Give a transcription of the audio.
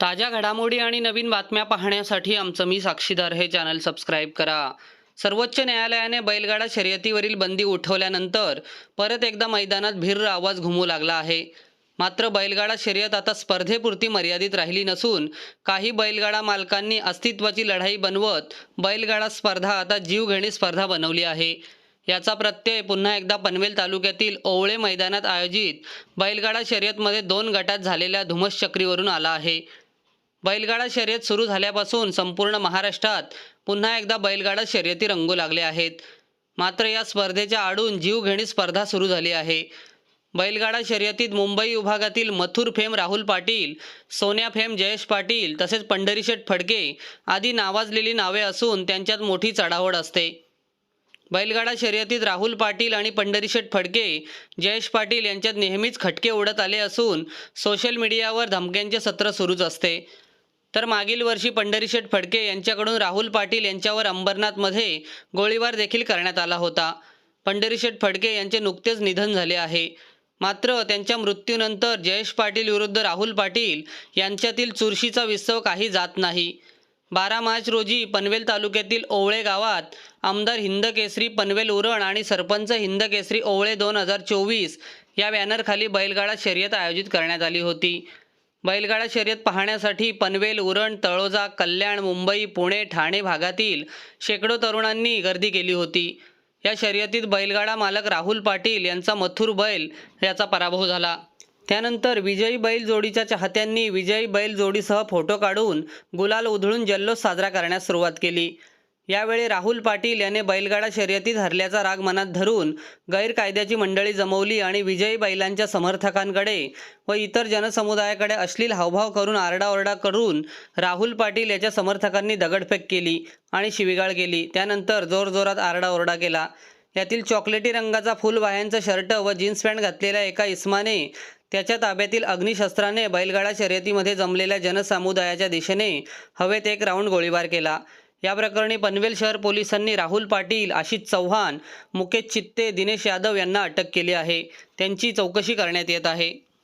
ताज्या घडामोडी आणि नवीन बातम्या पाहण्यासाठी आमचं मी साक्षीदार हे चॅनल सबस्क्राईब करा. सर्वोच्च न्यायालयाने बैलगाडा शर्यतीवरील बंदी उठवल्यानंतर परत एकदा मैदानात भिर्र आवाज घुमू लागला आहे. मात्र बैलगाडा शर्यत आता स्पर्धेपुरती मर्यादित राहिली नसून काही बैलगाडा मालकांनी अस्तित्वाची लढाई बनवत बैलगाडा स्पर्धा आता जीवघेणी स्पर्धा बनवली आहे. याचा प्रत्यय पुन्हा एकदा पनवेल तालुक्यातील ओवळे मैदानात आयोजित बैलगाडा शर्यतमध्ये दोन गटात झालेल्या धुमस चक्रीवरून आला आहे. बैलगाडा शर्यत सुरू झाल्यापासून संपूर्ण महाराष्ट्रात पुन्हा एकदा बैलगाडा शर्यती रंगू लागले आहेत. मात्र या स्पर्धेच्या आडून जीवघेणी स्पर्धा सुरू झाली आहे. बैलगाडा शर्यतीत मुंबई विभागातील मथुर फेम राहुल पाटील सोन्या फेम जयेश पाटील तसेच पंढरीशेठ फडके आदी नावाजलेली नावे असून त्यांच्यात मोठी चढावड असते. बैलगाडा शर्यतीत राहुल पाटील आणि पंढरीशेठ फडके जयेश पाटील यांच्यात नेहमीच खटके उडत आले असून सोशल मीडियावर धमक्यांचे सत्र सुरूच असते. तर मागील वर्षी पंढरीशेठ फडके यांच्याकडून राहुल पाटील यांच्यावर अंबरनाथमध्ये गोळीबार देखील करण्यात आला होता. पंढरीशेठ फडके यांचे नुकतेच निधन झाले आहे. मात्र त्यांच्या मृत्यूनंतर जयेश पाटील विरुद्ध राहुल पाटील यांच्यातील चुरशीचा विस्तव काही जात नाही. बारा मार्च रोजी पनवेल तालुक्यातील ओवळे गावात आमदार हिंद केसरी पनवेल उरण आणि सरपंच हिंद केसरी ओवळे दोन हजार चोवीस या बॅनरखाली बैलगाडा शर्यत आयोजित करण्यात आली होती. बैलगाडा शर्यत पाहण्यासाठी पनवेल उरण तळोजा कल्याण मुंबई पुणे ठाणे भागातील शेकडो तरुणांनी गर्दी केली होती. या शर्यतीत बैलगाडा मालक राहुल पाटील यांचा मथुर बैल याचा पराभव झाला. त्यानंतर विजयी बैल जोडीच्या चाहत्यांनी विजयी बैल जोडीसह फोटो काढून गुलाल उधळून जल्लोष साजरा करण्यास सुरुवात केली. यावेळी राहुल पाटील याने बैलगाडा शर्यतीत हरल्याचा राग मनात धरून गैरकायद्याची मंडळी जमवली आणि विजयी बैलांच्या समर्थकांकडे व इतर जनसमुदायाकडे अश्लील हावभाव करून आरडाओरडा करून राहुल पाटील याच्या समर्थकांनी दगडफेक केली आणि शिवीगाळ केली. त्यानंतर जोरजोरात आरडाओरडा केला. यातील चॉकलेटी रंगाचा फुलवाह्यांचा शर्ट व जीन्स पॅन्ट घातलेल्या एका इस्माने त्याच्या ताब्यातील अग्निशस्त्राने बैलगाडा शर्यतीमध्ये जमलेल्या जनसमुदायाच्या दिशेने हवेत एक राऊंड गोळीबार केला. या प्रकरणी पनवेल शहर पोलिसांनी राहुल पाटील आशिष चव्हाण मुकेश चित्ते दिनेश यादव यांना अटक केली आहे. त्यांची चौकशी करण्यात येत आहे.